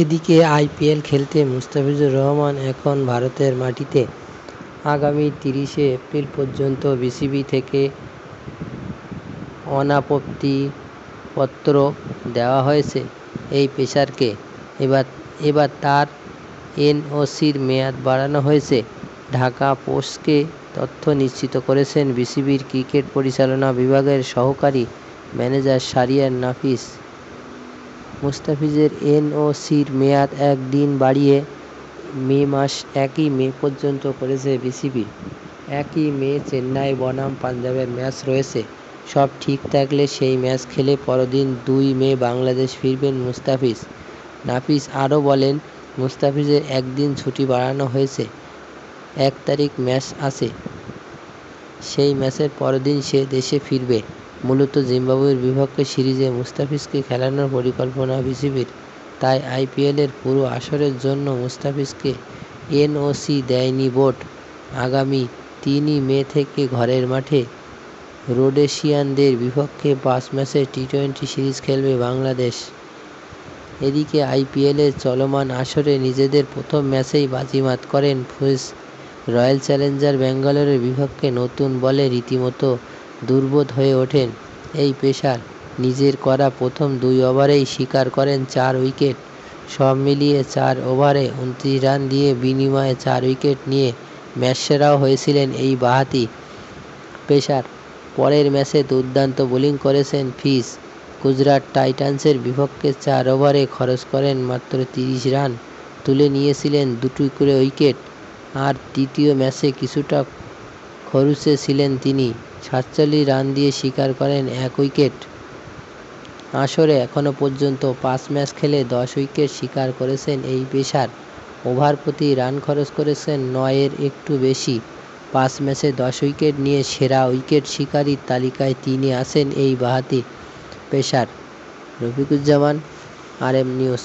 এদিকে আইপিএল খেলতে মুস্তাফিজুর রহমান এখন ভারতের মাটিতে। আগামী তিরিশে এপ্রিল পর্যন্ত বিসিবি থেকে অনাপত্তিপত্র দেওয়া হয়েছে এই পেসারকে। এবার এবার তার এনওসির মেয়াদ বাড়ানো হয়েছে। ঢাকা পোস্টকে তথ্য নিশ্চিত করেছেন বিসিবির ক্রিকেট পরিচালনা বিভাগের সহকারী ম্যানেজার শাহরিয়ার নাফিস। মুস্তাফিজের এনওসির মেয়াদ এক দিন বাড়িয়ে মে মাস একই মে পর্যন্ত করেছে বিসিবি। একই মে চেন্নাই, বনাম, পাঞ্জাবের ম্যাচ রয়েছে। সব ঠিক থাকলে সেই ম্যাচ খেলে পরদিন দুই মে বাংলাদেশ ফিরবেন মুস্তাফিজ। নাফিস আরও বলেন, মুস্তাফিজের একদিন ছুটি বাড়ানো হয়েছে। এক তারিখ ম্যাচ আছে। সেই ম্যাচের পরদিন সে দেশে ফিরবে। মূলত জিম্বাবুয়ের বিপক্ষে সিরিজে মুস্তাফিজকে খেলানোর পরিকল্পনা বিসিবির। তাই আইপিএলের পুরো আসরের জন্য মুস্তাফিজকে এনওসি দেয়নি বোর্ড। আগামী তিনই মে থেকে ঘরের মাঠে রোডেশিয়ানদের বিপক্ষে পাঁচ ম্যাচের টি-টোয়েন্টি সিরিজ খেলবে বাংলাদেশ। এদিকে আইপিএলের চলমান আসরে নিজেদের প্রথম ম্যাচেই বাজিমাত করেন ফুয়েস রয়্যাল চ্যালেঞ্জার ব্যাঙ্গালোরের বিপক্ষে নতুন বলে রীতিমতো দুর্বোধ হয়ে ওঠেন। এই পেসার নিজের করা প্রথম দুই ওভারেই শিকার করেন চার উইকেট। সব মিলিয়ে চার ওভারে উনত্রিশ রান দিয়ে বিনিময়ে চার উইকেট নিয়ে ম্যাচসেরাও হয়েছিলেন এই বাহাতি পেসার পরের ম্যাচে দুর্দান্ত বোলিং করেছেন ফিস গুজরাট টাইটান্সের বিপক্ষে চার ওভারে খরচ করেন মাত্র তিরিশ রান, তুলে নিয়েছিলেন দুটি করে উইকেট। আর তৃতীয় ম্যাচে কিছুটা খরুচে ছিলেন তিনি। সাতচল্লিশ রান দিয়ে শিকার করেন এক উইকেট। আসরে এখনও পর্যন্ত পাঁচ ম্যাচ খেলে দশ উইকেট শিকার করেছেন এই পেসার। ওভার প্রতি রান খরচ করেছেন নয়ের একটু বেশি। পাঁচ ম্যাচে দশ উইকেট নিয়ে সেরা উইকেট শিকারীর তালিকায় তিনি আছেন এই বাঁহাতি pacer. Rafiquzzaman R M news.